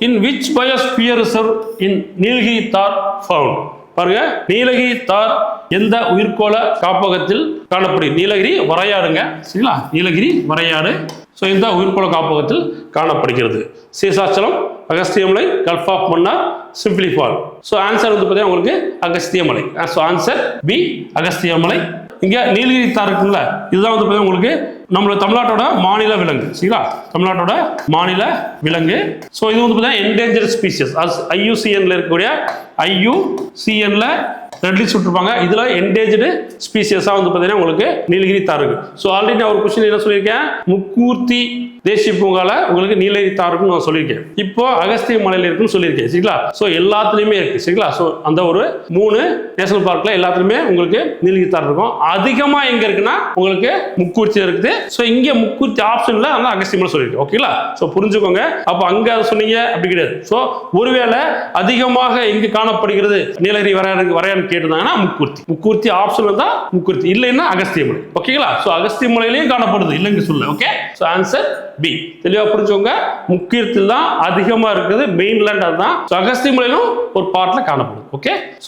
In which biosphere reserve in Nilgiri tahr found பாருங்க நீலகிரி தார் எந்த உயிர்கோள காப்பகத்தில் காணப்படும் நீலகிரி வரையாடுங்க சரிங்களா? நீலகிரி வரையாடு. ஸோ இந்த உயிர்கோள காப்பகத்தில் காணப்படுகிறது. Seshachalam Agasthyamala gulf of Mannar Simlipal so answer வந்து பார்த்தீங்கன்னா உங்களுக்கு Agasthyamala. So answer B Agasthyamala. இங்கே நீலகிரி தார் இருக்குல்ல இதுதான் வந்து பார்த்தீங்கன்னா உங்களுக்கு நம்மளோட தமிழ்நாட்டோட மாநில விலங்கு சரிங்களா? தமிழ்நாட்டோட மாநில விலங்கு. ஸோ இது வந்து பார்த்தீங்கன்னா என்டேஞ்சர் ஸ்பீசியஸ் ஐயூசிஎன்ல இருக்கக்கூடிய ஐயூசிஎன்ல ரெட் லிஸ்ட் விட்டுருப்பாங்க. இதுல என்டேஞ்சர்டு ஸ்பீசியஸாக வந்து பார்த்தீங்கன்னா உங்களுக்கு நீலகிரி தார் ஸோ ஆல்ரெடி நான் ஒரு கொஸ்டின் என்ன சொல்லியிருக்கேன்? முக்கூர்த்தி தேசிய பூங்கால உங்களுக்கு நீலகிரி தாருக்குன்னு நான் சொல்லியிருக்கேன். இப்போ அகஸ்திய மலையில் இருக்குன்னு சொல்லியிருக்கேன் சரிங்களா? ஸோ எல்லாத்துலேயுமே இருக்கு சரிங்களா? ஸோ அந்த ஒரு மூணு நேஷனல் பார்க்ல எல்லாத்துலேயுமே உங்களுக்கு நீலகிரி தார் இருக்கும். அதிகமாக எங்க இருக்குன்னா உங்களுக்கு முக்கூர்த்தி இருக்குது ஸோ இங்கே முக்கூர்த்தி ஆப்ஷன்ல அந்த அகஸ்தியம் சொல்லியிருக்கு ஓகேங்களா ஸோ புரிஞ்சுக்கோங்க. அப்போ அங்கே அதை சொன்னீங்க அப்படி கிடையாது. ஸோ ஒருவேளை அதிகமாக எங்கு காணப்படுகிறது நீலகிரி வரையாடு வரையான்னு கேட்டிருந்தாங்கன்னா முக்கூர்த்தி. முக்கூர்த்தி ஆப்ஷன்ல தான் முக்கூர்த்தி. இல்லைன்னா அகஸ்திய மலை. ஓகேங்களா ஸோ அகஸ்திய மலையிலையும் காணப்படுது. இல்லைங்க சொல்ல ஓகே ஸோ ஆன்சர் பி தெளிவா புரிஞ்சுக்கோங்க. முக்கியத்தில் தான் அதிகமாக இருக்குது மெயின்லேண்ட் அதுதான். ஸோ அகஸ்திய மலையிலும் ஒரு பார்ட்ல காணப்படுது. ஓகே